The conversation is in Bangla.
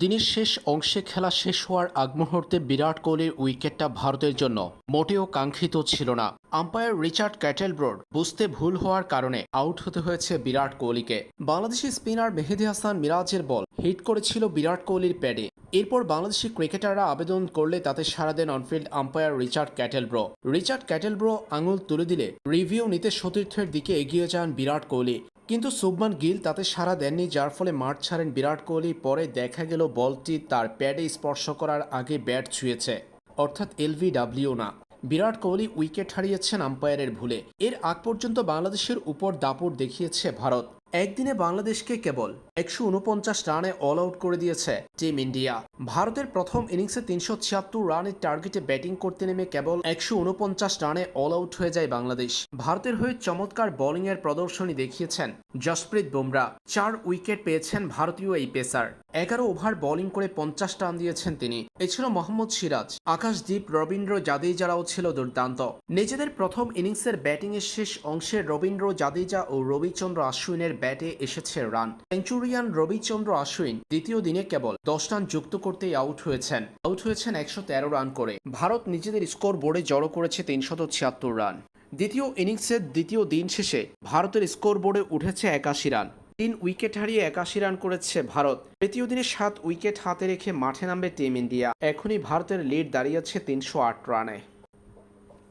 দিনের শেষ অংশে খেলা শেষ হওয়ার আগ মুহূর্তে বিরাট কোহলির উইকেটটা ভারতের জন্য মোটেও কাঙ্ক্ষিত ছিল না। আম্পায়ার রিচার্ড ক্যাটেলব্রোড বুঝতে ভুল হওয়ার কারণে আউট হতে হয়েছে বিরাট কোহলিকে। বাংলাদেশি স্পিনার মেহেদি হাসান মিরাজের বল হিট করেছিল বিরাট কোহলির প্যাডে। এরপর বাংলাদেশি ক্রিকেটাররা আবেদন করলে তাতে সাড়া দেন onfield umpire Richard Kettleborough. Richard Kettleborough আঙুল তুলে দিলে রিভিউ নিতে সতীর্থের দিকে এগিয়ে যান বিরাট কোহলি। কিন্তু শুভমান গিল তাতে সাড়া দেননি, যার ফলে মাঠ ছাড়েন বিরাট কোহলি। পরে দেখা গেল বলটি তার প্যাডে স্পর্শ করার আগে ব্যাট ছুঁয়েছে। অর্থাৎ এলভিডাব্লিউ না। বিরাট কোহলি উইকেট হারিয়েছেন আম্পায়ারের ভুলে। এর আগ পর্যন্ত বাংলাদেশের উপর দাপট দেখিয়েছে ভারত। একদিনে বাংলাদেশকে কেবল একশো উনপঞ্চাশ রানে অল আউট করে দিয়েছে টিম ইন্ডিয়া। ভারতের প্রথম ইনিংসে তিনশো ছিয়াত্তর রানের টার্গেটে ব্যাটিং করতে নেমে কেবল একশো উনপঞ্চাশ রানে অল আউট হয়ে যায় বাংলাদেশ। ভারতের হয়ে চমৎকার বোলিংয়ের প্রদর্শনী দেখিয়েছেন জসপ্রীত বুমরা। চার উইকেট পেয়েছেন ভারতীয় এই পেসার এগারো ওভার বোলিং করে পঞ্চাশ রান দিয়েছেন তিনি। এছাড়া মোহাম্মদ সিরাজ। আকাশদীপ, রবীন্দ্র জাদেজারাও ছিল দুর্দান্ত। নিজেদের প্রথম ইনিংসের ব্যাটিংয়ের শেষ অংশে রবীন্দ্র জাদেজা ও রবিচন্দ্র আশ্বিনের ব্যাটে এসেছে রান। সেঞ্চুরিয়ান রবিচন্দ্র আশ্বিন দ্বিতীয় দিনে কেবল দশ রান যুক্ত করতেই আউট হয়েছেন। আউট হয়েছেন একশো তেরো রান করে। ভারত নিজেদের স্কোর বোর্ডে জড়ো করেছে তিনশত ছিয়াত্তর রান। দ্বিতীয় ইনিংসের দ্বিতীয় দিন শেষে ভারতের স্কোর বোর্ডে উঠেছে একাশি রান। তিন উইকেট হারিয়ে একাশি রান করেছে ভারত। তৃতীয় দিনে সাত উইকেট হাতে রেখে মাঠে নামবে টিম ইন্ডিয়া। এখনই ভারতের লিড দাঁড়িয়েছে তিনশো আট রানে।